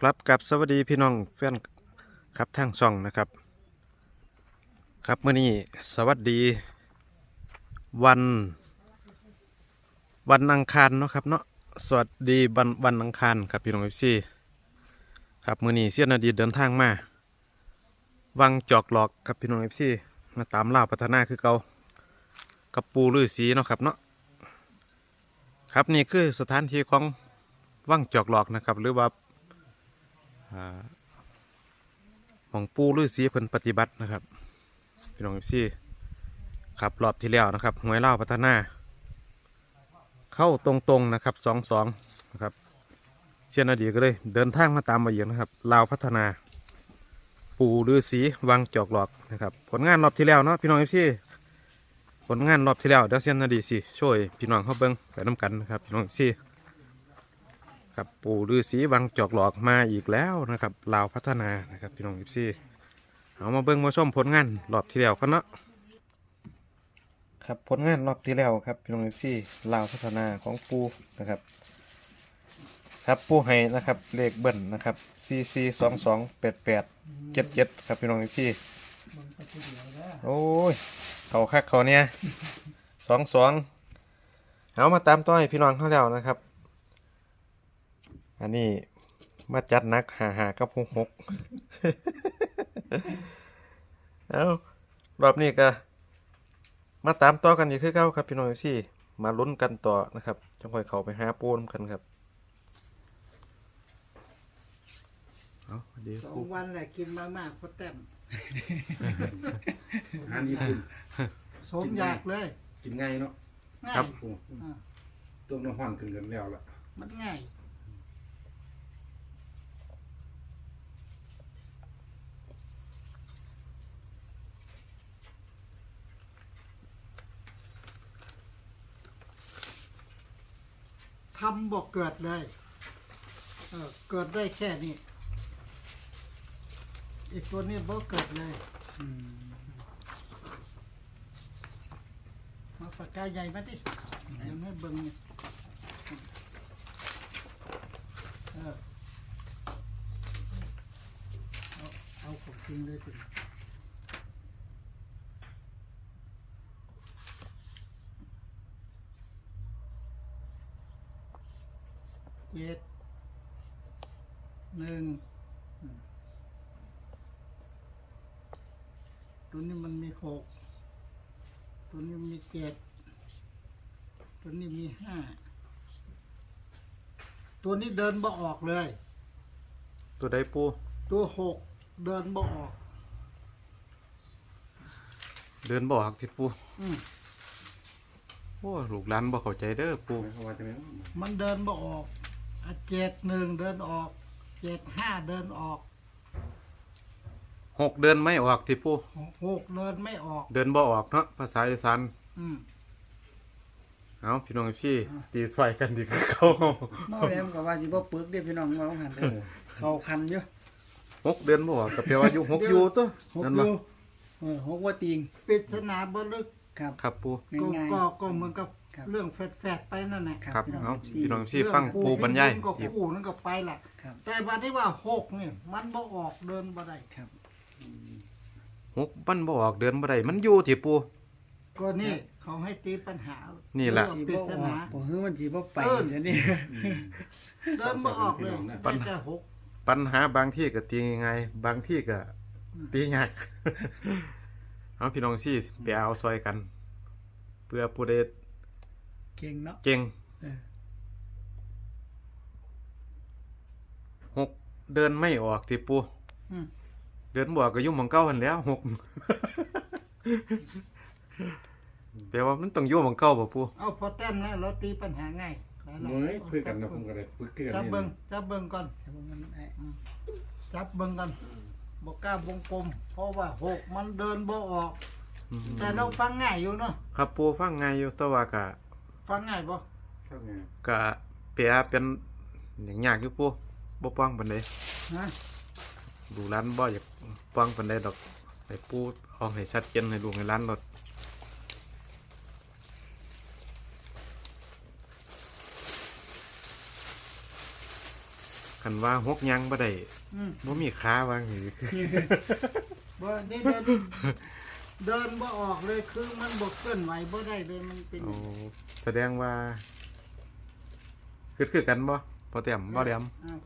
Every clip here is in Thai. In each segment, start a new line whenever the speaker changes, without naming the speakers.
ครับกับสวัสดีพี่น้องแฟนครับทางช่องนะครับ ครับเมื่อนี้สวัสดี วัน วันอังคารเนาะครับเนาะสวัสดีวันวันอังคารครับพี่น้องเอฟซีครับเมื่อนี้เสี้ยนอดีตเดินทางมาวังจอกหลอกครับพี่น้องเอฟซีมาตามล่าพัฒนาคือเกากับปูลือสีเนาะครับเนาะครับนี่คือสถานที่ของวังจอกหลอกนะครับ หรือว่า ของปูฤาษีเพิ่นปฏิบัตินะครับพี่น้องพี่ครับรอบที่แล้วนะครับหวยเล่าพัฒนา เข้าตรงๆนะครับสองสองนะครับเชียนอดีก็เลย เดินทางมาตามมาเยอะนะครับลาวพัฒนา ปูฤาษีวังจอกหลอกนะครับ ผลงานรอบที่แล้วเนาะพี่น้องพี่ผลงานรอบที่แล้วเดี๋ยวเชียนอดีสิช่วยพี่น้องเขาเบิ้งไปน้ำกันนะครับพี่น้องพี่ ครับปู่ฤาษีวังจอกหลอกมาอีกแล้วนะครับลาวพัฒนานะครับพี่น้องยิปซี่เอามาเบิ่งมาชมผลงานรอบที่แล้วกันเนาะครับผลงานรอบที่แล้วครับพี่น้องยิปซี่ลาวพัฒนาของปูนะครับ ครับปูให้นะครับเลขเบิ้ลนะครับ CC สองสองแปดแปดเจ็ดเจ็ดครับพี่น้องยิปซี่โอ้ยเขาคักเขาเนี่ยสองสองเอามาตามต่อให้พี่น้องเขาแล้วนะครับ อันนี้มาจัดหนักหาหากับหกหกเอารอบนี้ก็มาตามต่อกันอีกคือเก้าครับพี่น้องที่มาลุ้นกันต่อนะครับจังค่อยเขาไปหาปูนกันครับเอาเดี๋ยว
สอ
ปู
งวันแหละกินมามากๆพอแต้ม
อันนี้คุณ
สมอยากเลย
กินง่ายเนาะ
ง่าย
โอ้
อ่า
ต้มน้ำห้อนขึ้นกันแล้วล่ะ
มันง่าย ทำบอกเกิดเลยเออเกิดได้แค่นี้อีกตัวนี้บอกเกิดเลยมาปากกาใหญ่มาดิยังไม่เบิ่งนี่เออเอาเอาของจริงเลยสิเจ็ด หนึ่งอืมตัวนี้มันมีหกตัวนี้มีเจ็ดตัวนี้มีห้าตัวนี้เดินบ่ออกเลย
ตัวใดปู
ตัวหกเดินบ่ออก
เดินบอกที่ปู
อืม
โอ้ลูกหลานบอกเข้าใจเด้อปู
ไม่เขาว่าจะไหน
มันเดินบ่ออกอะเจ็ดหนึ่งเดินออก เจ็ดห้าเดินออก
หกเดินไม่ออกที่ปู
หกเดินไม่ออก
เดินบ่ออกเนาะภาษาอีสาน
อืม
เอาพี่น้องพี่ตีสวยกันดีกว่าเขา
เมาแล้วก็ว่าสิบ่ปึกเด้พี่น้องเมาหันเด้อเขาคันอยู่
หกเดือนบ่ออกกับเพียว่าอยู่หกอยู่ตัว
หก
นั่น
อ
บ่
ยู่เออหกว่าติง
ปริศนาบ่ลึก
ครับ
ครับปู
ก็
ง่าย
ก็ก็เหมือนกับ
ครับ
เรื่องแฟดๆไปนั่นแหละ
ๆ
ครับ
พี่น้อง
เอา
สี่
พี่น้องพี่ฟังปูบรรยาย
ก็
อีก
คู่นั่นก็ไปละ
ครับ
แต่วันนี้ว่าหกนี่มันบ่ออกเดินบ่ได้
ครับ
หกมันบ่ออกเดือนบ่ได้มันอยู่ที่ปู
ก็นี่เขาให้ตีปัญหา
นี่
นี่
แหละ
สิ
ปริ
บ่
ศ
ออ
นา
กบ่ฮื้อมันสิบ่ไป
เออ
เดี๋ยวนี้
เดินบ่ออกเลยได้แต่หก
ปัญหาบางที่ก็ตีง่ายๆบางที่ก็ตียาก เอาพี่น้องพี่ไปเอาซอยกัน เพื่อผู้ใด
เก่งเนาะ
เก่ง
เออ
หกเดินไม่ออกที่ปู
อืม
เดินบ่ออกก็ยุ่งของเก่าหันแหล้วหกแปลว่ามันต้องยุ่งของเก่าบ่ปู
เอาพอแต้มแล้วเราตีปัญหาง่ายไปละ
เฮ้ยคุยกันนะผมก็ได้คุยกัน
จับ
นี่
เบิ่งจับเบิ่งก่อน
แต่ว่ามันไอ้
จับเบิ่งก่อนบ่กล้าวงกลม เพราะว่าหกมันเดินบ่ออก
อืม
แต่เราฟังง่ายอยู่เนาะ
ครับปูฟังไงายอยู่แต่ว่าก็
ฟังง่ายบ่
เข้าไง
ก็แปลเป็นอย่างยากอยู่ปูบ่ป้องปานใด
ฮะ
ดูร้านบ่อยากป้องปานใดดอกให้ปูเอาให้ชัดเจนให้ดูให้ร้านรถคคันว่าหกยังบ่ได้
อืม
บ่มีขาวางอยู่
บ่ได้เดิน เดินบ่ออกเลยคือมันบ่เคลื่อนไหวบ่ได้เลยมันเป็น
โอ้แสดงว่าคือคือกันบ่พอเต็มบ่แหลม
อ้าว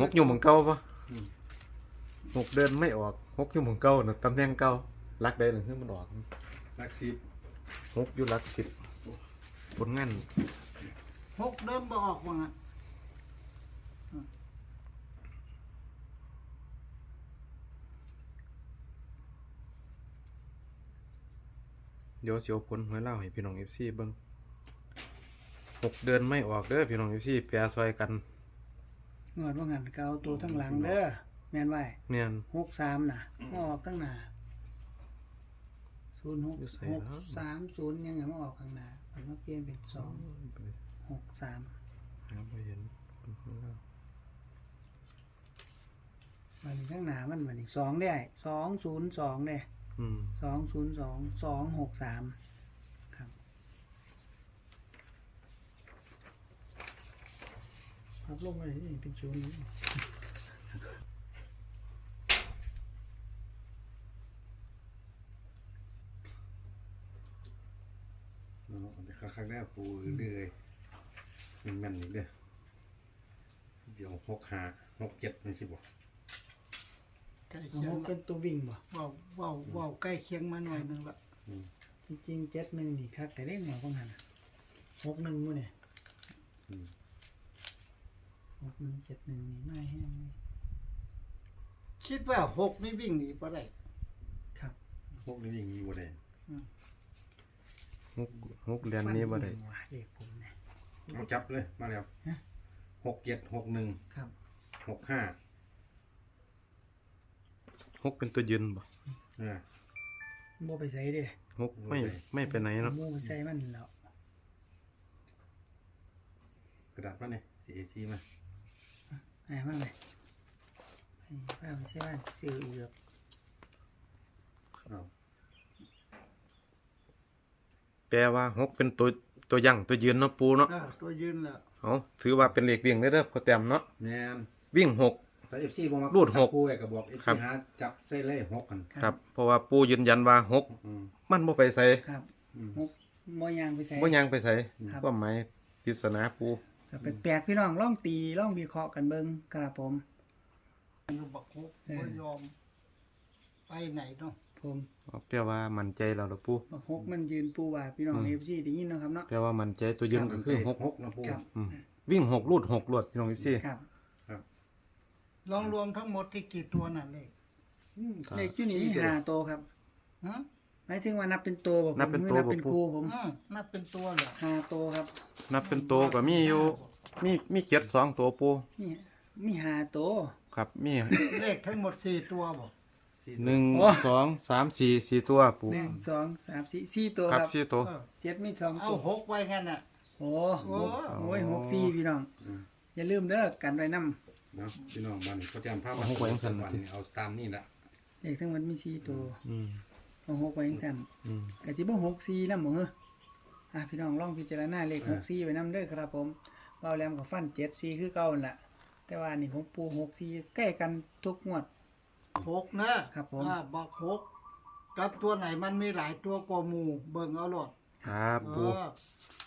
หกอยู่หม่องเก่าบ่หกเดินไม่ออกหกอยู่หม่องเก่าน่ะตำแหน่งเก่าลักได้หรือคือมันออก
ลักซิบ
หกอยู่หลักสิบผลงาน
หกเดินบ่ออกว่างั้น
เดี๋ยวสิเอาผลหวยเล่าให้พี่น้อง FC เบิ่งหกเดินไม่ออกเด้อพี่น้อง FC แปรซอยกัน
งวดว่างันก็เอาตัวทั้งหลังเด้อแม่นไว้
แม่น
หกสามน่ะมาออกข้างหน้าศูนย์หก
อยู่ไส
หก
เนาะ
สามศูนย์ยังไงมาออกข้างหน้ามันมาเปลี่ยนเป็นสองหกสาม
หาบ่เห็นผลหวยเล่า
มันข้างหน้ามันเหมือนอีกสองได้สองศูนย์สองเด้
อืม
สองศูนย์สองสองหกสามครับพับลงไปนี่เป็นศูนย์
เนาะแต่ครั้งแรกปูเรื่อยมันแม่นอีกเด้อเดี๋ยวหกห้าหกเจ็ดไม่สิบ่
ใกล้
เอา
เคีย
ห
ง
กเป็นตัววิ่งบ่
เว้าเว้าเว้าใกล้เคียงมาหน่อยหนึงละ
จริงๆเจ็ดหนึ่งนี่คักแต่เล่นหน่อยของหันหกหนึ่งมั้เนี่ย
อืม
หกหนึ่งเจ็ดหนึ่งนี่ไม่แห้งเลย
คิดว่าหกนี่วิ่งหนีบ่ได้
ครับ
พวกนี้ยังมีบ่ได้
หกหกเรียนนี้บ่ได้
ฟันหงว่ะเด็กผมเนี่ย
เอาจับเลยมาแล้ว
ฮะ
หกเจ็ดหกหนึ่ง
ครับ
หกห้า
หกเป็นตัวยืนบ่
เออ
โมไปใส่เด้
หกไม่ไม่ไปไหนเนาะ
โมไปใส่มันแล้ว
กระดาษมาเนี่ยสีเอซีมา
ไอ้มันเลยไอ้ป้าไปใส่บ้านซื้ออีกแล้ว
เอา
แปลว่าหกเป็นตัวตัวยั่งตัวยืนเนาะปูเนาะ
เออตัวยืนแล้ว
เอาถือว่าเป็นเลขวิ่งเด้อเด้อพอเต็มเนาะ
แม่น
วิ่งหก
แต่เอฟซีบ่มา
รูดหก
คู่ไว้ก็บอกเอฟ
ครั
ซี
บ
หาจับใส่เลขหกกัน
ครับ เพราะว่าปูยืนยันว่าหก
อืม
มันบ่ไปใส่
ครับ
อืม
หกโมยางไปใส่
บ่ยังไปใส่
ครับ
ความหมายปริศนาปู
ก็แปลกๆพี่น้องล่องตีล่องวิเคราะห์กันเบิ่งครับผม
อยู่บักหกบ่ยอม ไปไหนเนาะ
ผม
เอาแปลว่ามั่นใจแล้วล่ะปู
บักฮกมันยืนปูว่าพี่น้อง
อืม
เอฟซีได้ยินเนาะครับเนาะ
แปลว่ามั่นใจตัวยืนก็คือหก
หกนะปู
ครับ
อืม วิ่งหกลูดหกลวดพี่น้องพี่
ครับ
ลองรวมทั้งหมดที่กี่ตัวน่ะเลข
อืมเลขจุนี่มีห้าโตวครับ
ฮะ
หมายถึงว่านับเป็นตัวบ่ผม
นับเป็นตัว
นับ
บ่
เป็น
ปู
ครูผม
อืมนับเป็นตัวเหรอ
ห้าโตวครับ
นับเป็นตัวก็มีอยู่ มีมีเจ็ดสองตัวปู
มีมีห้าโตว
ครับ มี
เลขทั้งหมดสี่ตัวบ่
หนึ่ง
โอ้
สองสามสี่สี่ตัวปู
หนึ่งสองสามสี่สี่ตัว
ค
ค
รั
รั
บบสี่ตัว
เออ
เจ็ดมีสอง
เอา
ตัว
หกไว้งั้นน่ะ
โอ้
โอ้
โอ้ยหกสี่พี่น้อง
อืม
อย่าลืมเด้อกันไว้นํ
เนาะพี่น้องบ้านนี้เขาจะภาพ
เอาหกไว้จังซั่น
วันนี้เอาตามนี่ละ
เลขทั้งหมดมีสี่ตัว
อืม
เอาหกไว้จังซั่น
อืม
กะสิบ่หกสี่นำบ่เฮ้ออะพี่น้องลองพิจารณาเลขหกสี่ไว้นํเด้อครับผมเบาแหลมกับฟันเจ็ดสี่คือเก่านั่นล่ะ แต่ว่านี่ของปูหกสี่ใกล้กันทุกงวด
หกนะครับ
ผม
อ่าบักหกกับตัวไหนมันมีหลายตัวกว่าหมู่เบิ่งเอาโลด
ครับ
เอ
ปู
อ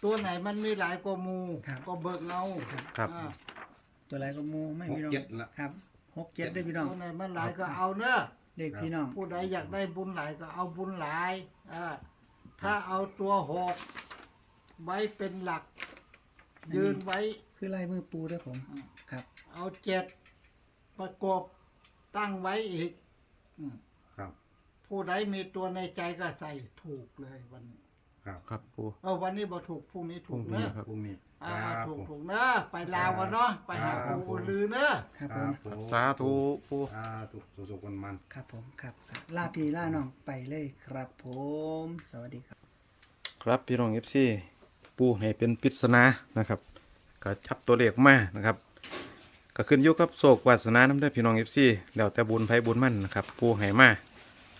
ตัวไหนมันมีหลายกว่าหมู่
ครับ
ก็เบิ่งเอา
ครับ
อ่า
ตัวไรก็หมูไม่
หก
พี่น้อง
เจ็ดละ
ครับหกเจ็ดได้อพี่น้อง
ตัวไหนมันหลายก็เอาเนอะ
เลขพี่น้อง
ผู้ใดอยากได้บุญหลายก็เอาบุญหลายอ่าถ้าเอาตัวหกไว้เป็นหลัก ยืนไว้
คือลายมือปูเด้วยผม
อืม
ครับ
เอาเจ็ดประกบตั้งไว้อีก อืม
ครับ
ผู้ใดมีตัวในใจก็ใส่ถูกเลยวันนี้
ครับ
ครับปู
เออวันนี้บ่ถูกพรุ่งนี้
พรุ่
ถู
ง
ก
นี้
เนอะ
ครับ
พรุ่งนี้
อ่า
ครับ
ถูก
ผม
ถูกเนอะไปลาวกันเนาะไปหา
ครับ
ปู่
ผม
ลือเนอะ
ครับ
ค
ผ
รั
ม
บผม
สาธุปู
สาธุสุขๆกันมัน
ครับผมครับครับล่าพี่ล่าน้องไปเลยครับผม สวัสดีครับ
ครับพี่น้องเอฟซีปูให้เป็นปริศนานะครับก็จับตัวเลขมานะครับ ก็ขึ้นอยู่กับโศกวาสนาน้ำได้อพี่น้องเอฟซีแล้วแต่บุญไผบุญมั่นนะครับ ปูให้มา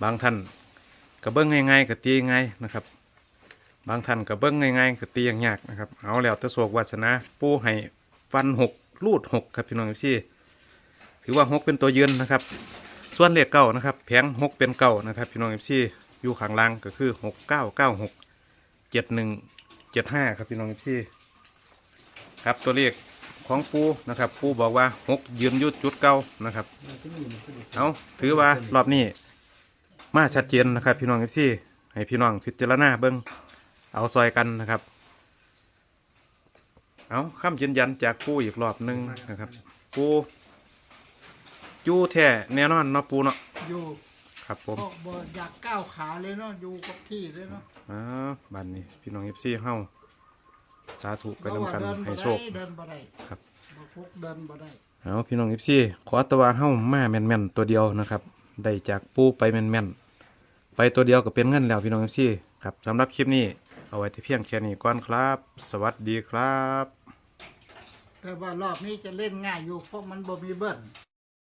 บางท่านก็เบิ้งง่ายๆก็ตีง่ายนะครับ บางท่านก็เบิ้งง่ายๆก็ตียากนะครับ เอาแล้วแต่โศกวาสนาปูให้ฟันหกรูดหกครับพี่น้องพี่ถือว่าหกเป็นตัวยืนนะครับ ส่วนเลขเก้านะครับแผงหกเป็นเก้านะครับพี่น้องพี่อยู่ข้างล่างก็คือหกเก้าเก้าหกเจ็ดหนึ่งเจ็ดห้าครับพี่น้องพี่ครับตัวเลขของปูนะครับปูบอกว่าหกยืนยุดจุดเก้านะครับ เอาถือว่ารอบนี้มาชัดเจนนะครับ พี่น้องพี่ให้พี่น้องพิจารณาเบิ้ง เอาซอยกันนะครับ เอาคำยืนยันจากปูอีกรอบหนึ่งนะครับ ปูอยู่แท้แน่นอนเนาะปูเนาะ
อยู่
ครับผม
ก็บ่อยากก้าวขาเลยเนาะอยู่กับที่เลยเนาะ
อ่าบันนี้พี่น้องเอฟซีเฮาสาธุไป
เพราะ
นำ
ว่า
กัน
เดิน
ให้
บ่
โช
ได้
ค
เดินบ่ได้
ครับ
บ่ฟุกเดินบ่ได้
เอาพี่น้องเอฟซีขอแตะว่าเฮามาแม่นๆตัวเดียวนะครับ ได้จากปูไปแม่นๆไปตัวเดียวก็เป็นเงินแล้วพี่น้องเอฟซีครับสำหรับคลิปนี้ เอาไว้ที่เพียงแค่นี้ก่อนครับ สวัสดีครับ
แต่ว่ารอบนี้จะเล่นง่ายอยู่เพราะมันบ่มีเบิ้ล